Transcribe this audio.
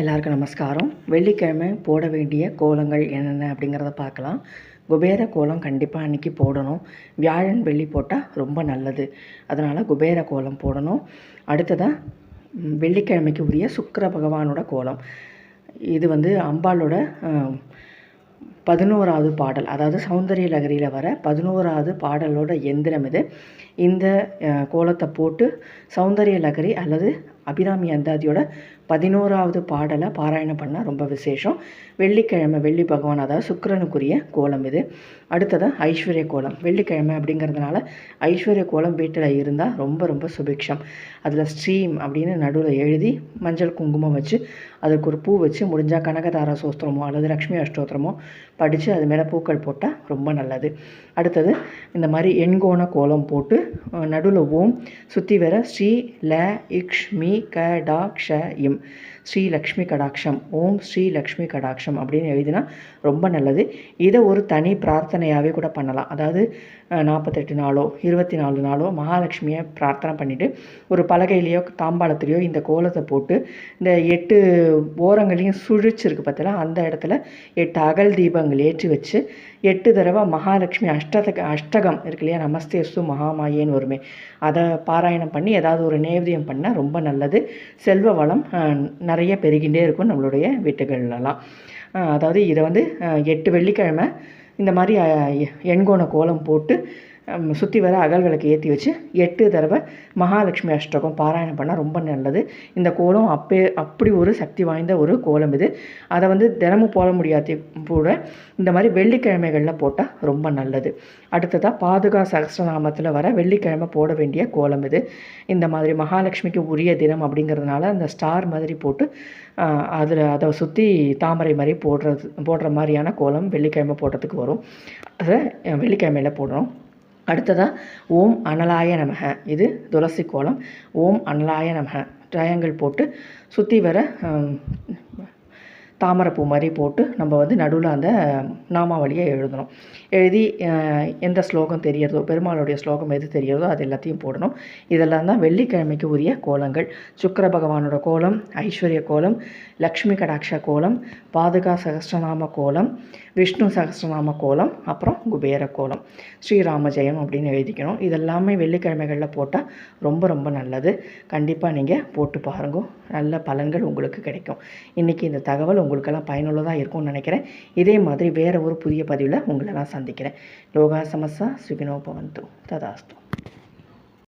எல்லாருக்கும் நமஸ்காரம். வெள்ளிக்கிழமை போட வேண்டிய கோலங்கள் என்னென்ன அப்படிங்கிறத பார்க்கலாம். குபேர கோலம் கண்டிப்பாக அன்றைக்கி போடணும். வியாழன் வெள்ளி போட்டால் ரொம்ப நல்லது. அதனால் குபேர கோலம் போடணும். அடுத்ததாக வெள்ளிக்கிழமைக்கு உரிய சுக்கிர பகவானோட கோலம். இது வந்து அம்பாளோட பதினோராவது பாடல். அதாவது சௌந்தரிய லகரியில் வர பதினோராவது பாடலோட எந்திரம் இது. இந்த கோலத்தை போட்டு சௌந்தரிய லகரி அல்லது அபிராமி அந்தாதியோட பதினோராவது பாடலை பாராயணம் பண்ணால் ரொம்ப விசேஷம். வெள்ளிக்கிழமை வெள்ளி பகவான் அதாவது சுக்கிரனுக்குரிய கோலம் இது. அடுத்ததான் ஐஸ்வர்ய கோலம். வெள்ளிக்கிழமை அப்படிங்கிறதுனால ஐஸ்வர்ய கோலம் வீட்டில் இருந்தால் ரொம்ப ரொம்ப சுபிக்ஷம். அதில் ஸ்ரீம் அப்படின்னு நடுவில் எழுதி மஞ்சள் குங்குமம் வச்சு அதுக்கு ஒரு பூ வச்சு முடிஞ்சால் கனகதார சோஸ்திரமோ அல்லது லக்ஷ்மி அஷ்டோத்திரமோ படித்து அது மேலே பூக்கள் போட்டால் ரொம்ப நல்லது. அடுத்தது இந்த மாதிரி எண்கோண கோலம் போட்டு நடுவில் ஓம் சுற்றி வர ஸ்ரீ ல இக்ஷ்மி மீ க டா ஸ்ரீ லக்ஷ்மி கடாட்சம் ஓம் ஸ்ரீ லக்ஷ்மி கடாட்சம் அப்படின்னு எழுதினா ரொம்ப நல்லது. இதை ஒரு தனி பிரார்த்தனையாகவே கூட பண்ணலாம். அதாவது நாற்பத்தெட்டு நாளோ இருபத்தி நாலு நாளோ மகாலட்சுமியை பிரார்த்தனை பண்ணிவிட்டு ஒரு பலகையிலையோ தாம்பாளத்துலேயோ இந்த கோலத்தை போட்டு இந்த எட்டு ஓரங்களையும் சுழிச்சிருக்கு பார்த்தீங்கன்னா அந்த இடத்துல எட்டு அகல் தீபங்கள் ஏற்றி வச்சு எட்டு தடவை மகாலட்சுமி அஷ்டத அஷ்டகம் இருக்கு இல்லையா? நமஸ்தேஸ்து மகாமாயேன்னு வருமே. அதை பாராயணம் பண்ணி ஏதாவது ஒரு நேவேத்தியம் பண்ணால் ரொம்ப நல்லது. செல்வ வளம் நிறைய பெருகின்றே இருக்கும் நம்மளுடைய வீட்டுகள்லாம் அதாவது இதை வந்து எட்டு வெள்ளிக்கிழமை இந்த மாதிரி எண்கோண கோலம் போட்டு சுற்றி வர அகல் விளக்கு ஏற்றி வச்சு எட்டு தடவை மகாலட்சுமி அஷ்டகம் பாராயணம் பண்ணால் ரொம்ப நல்லது. இந்த கோலம் அப்பே அப்படி ஒரு சக்தி வாய்ந்த ஒரு கோலம் இது. அதை வந்து தினமும் போட முடியாத கூட இந்த மாதிரி வெள்ளிக்கிழமைகளில் போட்டால் ரொம்ப நல்லது. அடுத்ததாக பாதுகா சகஸ்ரநாமத்தில் வர வெள்ளிக்கிழமை போட வேண்டிய கோலம் இது. இந்த மாதிரி மகாலட்சுமிக்கு உரிய தினம் அப்படிங்கிறதுனால அந்த ஸ்டார் மாதிரி போட்டு அதில் அதை சுற்றி தாமரை மாதிரி போடுறது போடுற மாதிரியான கோலம் வெள்ளிக்கிழமை போடுறதுக்கு வரும். அதை வெள்ளிக்கிழமையில் போடுறோம். அடுத்ததாக ஓம் அனலாய நமக. இது துளசி கோலம் ஓம் அனலாய நமக. ட்ரையாங்கிள் போட்டு சுற்றி வர தாமரைப்பூ மாதிரி போட்டு நம்ம வந்து நடுவில் அந்த நாமாவளியை எழுதணும். எழுதி எந்த ஸ்லோகம் தெரியறதோ பெருமாளுடைய ஸ்லோகம் எது தெரியறதோ அது எல்லாத்தையும் போடணும். இதெல்லாம் தான் வெள்ளிக்கிழமைக்கு உரிய கோலங்கள். சுக்கர பகவானோட கோலம் ஐஸ்வர்ய கோலம் லக்ஷ்மி கடாட்ச கோலம் பாதுகா சகஸ்ரநாம கோலம் விஷ்ணு சகஸ்ரநாம கோலம் அப்புறம் குபேர கோலம். ஸ்ரீராம ஜெயம் அப்படின்னு எழுதிக்கணும். இதெல்லாமே வெள்ளிக்கிழமைகளில் போட்டால் ரொம்ப ரொம்ப நல்லது. கண்டிப்பாக நீங்கள் போட்டு பாருங்க. நல்ல பலன்கள் உங்களுக்கு கிடைக்கும். இன்றைக்கி இந்த தகவல் உங்களுக்கெல்லாம் பயனுள்ளதாக இருக்கும்னு நினைக்கிறேன். இதே மாதிரி வேறு ஒரு புதிய பதிவில் உங்களை நான் சந்திக்கிறேன். லோகா சமஸ்தா சுகினோ பவந்து ததாஸ்து.